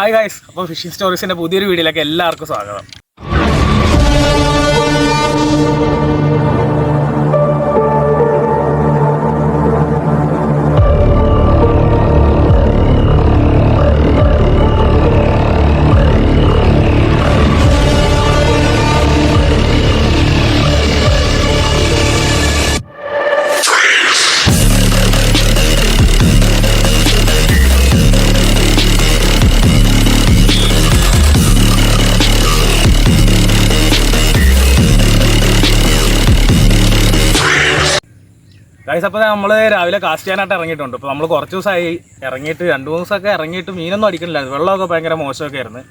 Hi guys അപ്പോൾ fishing സ്റ്റോറീസിന്റെ പുതിയൊരു വീഡിയോയിലേക്ക് എല്ലാവർക്കും സ്വാഗതം. ഗായ്സ് അപ്പോൾ നമ്മൾ രാവിലെ കാസ്റ്റ് ചെയ്യാനായിട്ട് ഇറങ്ങിയിട്ടുണ്ട്. അപ്പോൾ നമ്മൾ കുറച്ച് ദിവസമായി ഇറങ്ങിയിട്ട് രണ്ട് മൂന്ന് ദിവസമൊക്കെ ഇറങ്ങിയിട്ട് മീനൊന്നും അടിക്കണില്ലായിരുന്നു വെള്ളമൊക്കെ ഭയങ്കര മോശമൊക്കെ ആയിരുന്നു.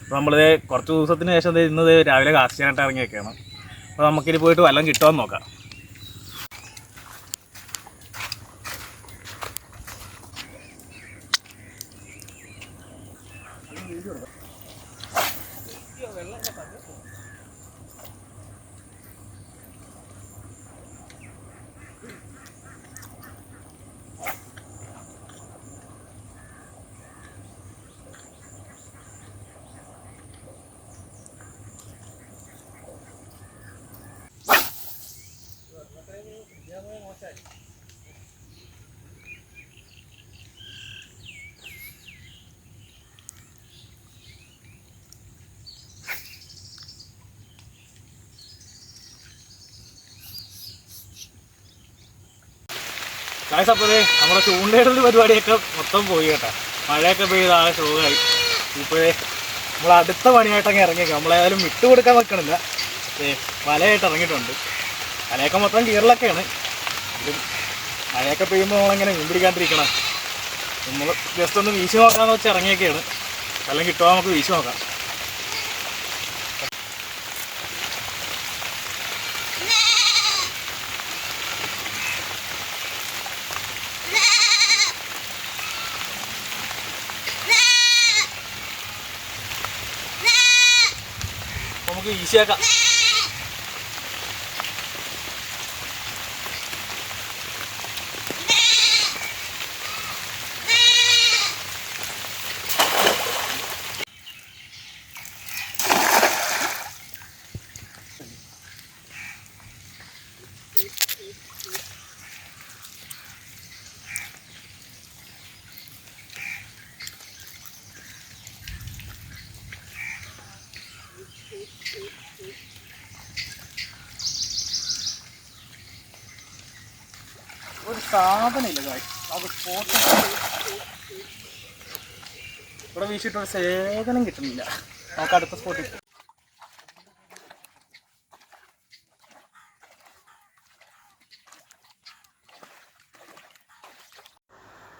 അപ്പോൾ നമ്മൾ കുറച്ച് ദിവസത്തിന് ശേഷം ഇന്നത് രാവിലെ കാസ്റ്റ് ചെയ്യാനായിട്ട് ഇറങ്ങിയൊക്കെയാണ് അപ്പോൾ നമുക്കിനി പോയിട്ട് വല്ലതും കിട്ടുമെന്ന് നോക്കാം. ദേ നമ്മുടെ ചൂണ്ടയിടൽ പരിപാടിയൊക്കെ മൊത്തം പോയി കേട്ടോ. മഴയൊക്കെ പെയ്ത് ആകെ ശോകമായി ഇപ്പോഴേ നമ്മൾ അടുത്ത പണിയായിട്ടങ്ങ് ഇറങ്ങിയേക്കാം നമ്മളേതായാലും വിട്ടു കൊടുക്കാൻ വെക്കണില്ല. ഏ വലയായിട്ട് ഇറങ്ങിയിട്ടുണ്ട്. വലയൊക്കെ മൊത്തം കീറലൊക്കെയാണ്. മഴയൊക്കെ പെയ്യുമ്പോൾ നമ്മളെങ്ങനെ മീൻ പിടിക്കാണ്ടിരിക്കണം. നമ്മൾ ജസ്റ്റ് ഒന്ന് വീശി നോക്കാമെന്ന് വെച്ച് ഇറങ്ങിയൊക്കെയാണ് വെള്ളം കിട്ടുമോ നമുക്ക് വീശി നോക്കാം. അപ്പൊ നമുക്ക് വീശിയാക്കാം ഒരു സാധനമില്ല കായ് അത് സ്പോട്ട് ഇവിടെ വീശിട്ടൊരു സേവനം കിട്ടുന്നില്ല. നമുക്ക് അടുത്ത സ്പോട്ടിൽ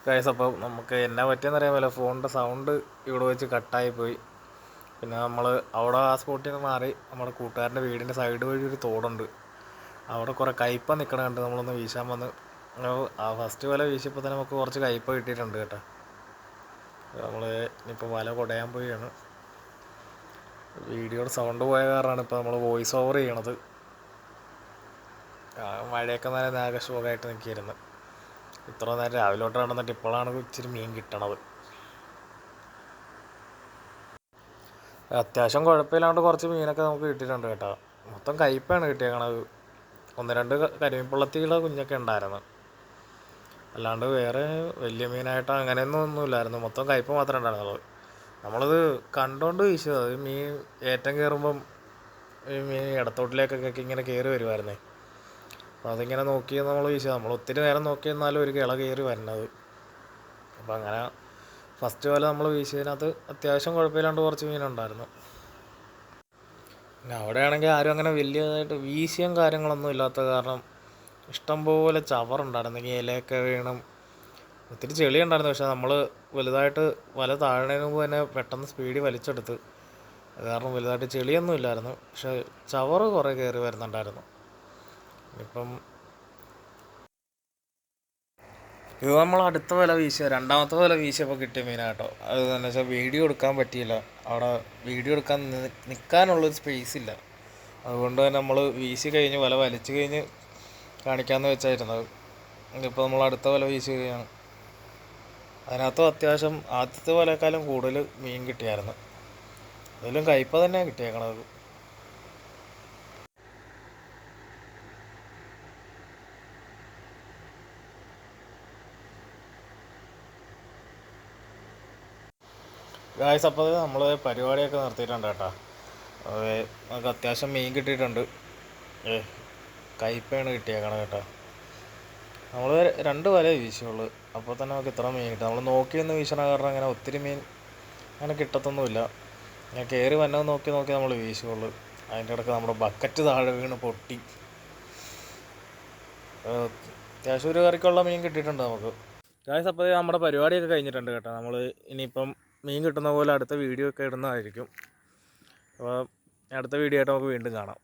ഗൈസ് അപ്പോൾ നമുക്ക് എന്നാ പറ്റിയെന്ന് അറിയാമല്ലോ. ഫോണിന്റെ സൗണ്ട് ഇവിടെ വെച്ച് കട്ടായി പോയി. പിന്നെ നമ്മൾ അവിടെ ആ സ്പോട്ടിൽ നിന്ന് മാറി നമ്മുടെ കൂട്ടുകാരന്റെ വീടിന്റെ സൈഡ് വഴി ഒരു തോടുണ്ട്. അവിടെ കുറേ കയ്പ നിൽക്കണ കണ്ട് നമ്മളൊന്ന് വീശാൻ വന്ന് ആ ഫസ്റ്റ് വല വീശിയപ്പോൾ തന്നെ നമുക്ക് കുറച്ച് കയ്പ കിട്ടിയിട്ടുണ്ട് കേട്ടോ. നമ്മൾ ഇനിയിപ്പോൾ വല കൊടയാൻ പോവുകയാണ്. വീഡിയോയുടെ സൗണ്ട് പോയ കാരണമാണ് ഇപ്പോൾ നമ്മൾ വോയിസ് ഓവർ ചെയ്യണത്. മഴയൊക്കെ നല്ല നാഗശോകമായിട്ട് നിൽക്കിയിരുന്നു ഇത്ര നേരം രാവിലോട്ട് നടന്നിട്ട് ഇപ്പോഴാണ് ഇച്ചിരി മീൻ കിട്ടണത്. അത്യാവശ്യം കുഴപ്പമില്ലാണ്ട് കുറച്ച് മീനൊക്കെ നമുക്ക് കിട്ടിയിട്ടുണ്ട് കേട്ടോ. മൊത്തം കയ്പ്പാണ് കിട്ടിയേക്കണത്. ഒന്ന് രണ്ട് കരിമീൻ കരിമീൻപുള്ളത്തിയുടെ കുഞ്ഞൊക്കെ ഉണ്ടായിരുന്നു. അല്ലാണ്ട് വേറെ വലിയ മീനായിട്ട് അങ്ങനെയൊന്നും ഒന്നുമില്ലായിരുന്നു. മൊത്തം കയ്പ്പ് മാത്രമേ ഉണ്ടായിരുന്നുള്ളൂ നമ്മളത് കണ്ടോണ്ട് വീശു അത് മീൻ ഏറ്റം കയറുമ്പം ഈ മീൻ ഇടത്തോട്ടിലേക്കൊക്കെ ഇങ്ങനെ കയറി വരുമായിരുന്നേ അപ്പോൾ അതിങ്ങനെ നോക്കി നമ്മൾ വീശുക നമ്മൾ ഒത്തിരി നേരം നോക്കി എന്നാലും ഒരു കിള കയറി വരുന്നത് അപ്പോൾ അങ്ങനെ ഫസ്റ്റ് പോലെ നമ്മൾ വീശിയതിനകത്ത് അത്യാവശ്യം കുഴപ്പമില്ലാണ്ട് കുറച്ച് മീനുണ്ടായിരുന്നു പിന്നെ അവിടെയാണെങ്കിൽ ആരും അങ്ങനെ വലിയതായിട്ട് വീശിയും കാര്യങ്ങളൊന്നും ഇല്ലാത്ത കാരണം ഇഷ്ടംപോലെ ചവറുണ്ടായിരുന്നു ഇലയൊക്കെ വീണും. ഒത്തിരി ചെളി ഉണ്ടായിരുന്നു. പക്ഷെ നമ്മൾ വലുതായിട്ട് വല താഴണതിന് മുമ്പ് തന്നെ പെട്ടെന്ന് സ്പീഡിൽ വലിച്ചെടുത്ത്. അത് കാരണം വലുതായിട്ട് ചെളിയൊന്നും ഇല്ലായിരുന്നു. പക്ഷെ ചവറ് കുറേ കയറി വരുന്നുണ്ടായിരുന്നു. ഇപ്പം ഇത് നമ്മൾ അടുത്ത വില വീശിയ രണ്ടാമത്തെ വില വീശിയപ്പോൾ കിട്ടിയ മീനാട്ടോ അത് തന്നെ വെച്ചാൽ വീഡിയോ എടുക്കാൻ പറ്റിയില്ല. അവിടെ വീഡിയോ എടുക്കാൻ നിൽക്കാനുള്ളൊരു സ്പേസ് ഇല്ല. അതുകൊണ്ട് തന്നെ നമ്മൾ വീശി കഴിഞ്ഞ് വല വലിച്ചു കഴിഞ്ഞ് കാണിക്കാമെന്ന് വെച്ചായിരുന്നത്. ഇതിപ്പോൾ നമ്മൾ അടുത്ത വല വീശുകയാണ് അതിനകത്തും അത്യാവശ്യം ആദ്യത്തെ വലക്കാലം കൂടുതൽ മീൻ കിട്ടിയായിരുന്നു. അതിലും കയ്പ തന്നെയാണ് കിട്ടിയേക്കണത്. ഗായ്സ് അപ്പോൾ നമ്മൾ പരിപാടിയൊക്കെ നിർത്തിയിട്ടുണ്ട് കേട്ടോ. നമുക്ക് അത്യാവശ്യം മീൻ കിട്ടിയിട്ടുണ്ട്. ഏ കയ്പയാണ് കിട്ടിയേക്കണം കേട്ടോ. നമ്മൾ രണ്ട് വല വീശുള്ളൂ. അപ്പോൾ തന്നെ നമുക്ക് ഇത്ര മീൻ കിട്ടും. നമ്മൾ നോക്കിയൊന്ന് വീശണ കാരണം അങ്ങനെ ഒത്തിരി മീൻ അങ്ങനെ കിട്ടത്തൊന്നുമില്ല. ഞാൻ കയറി വന്നത് നോക്കി നോക്കി നമ്മൾ വീശുള്ളൂ. അതിന്റെ ഇടയ്ക്ക് നമ്മുടെ ബക്കറ്റ് താഴെ വീണ് പൊട്ടി. അത്യാവശ്യം ഒരു കറിക്കുള്ള മീൻ കിട്ടിയിട്ടുണ്ട് നമുക്ക്. ഗായ്സ് അപ്പോൾ നമ്മുടെ പരിപാടിയൊക്കെ കഴിഞ്ഞിട്ടുണ്ട് കേട്ടോ. നമ്മൾ ഇനിയിപ്പം മീൻ കിട്ടുന്ന പോലെ അടുത്ത വീഡിയോ ഒക്കെ ഇടുന്നതായിരിക്കും. അപ്പോൾ അടുത്ത വീഡിയോ ആയിട്ട് നമുക്ക് വീണ്ടും കാണാം.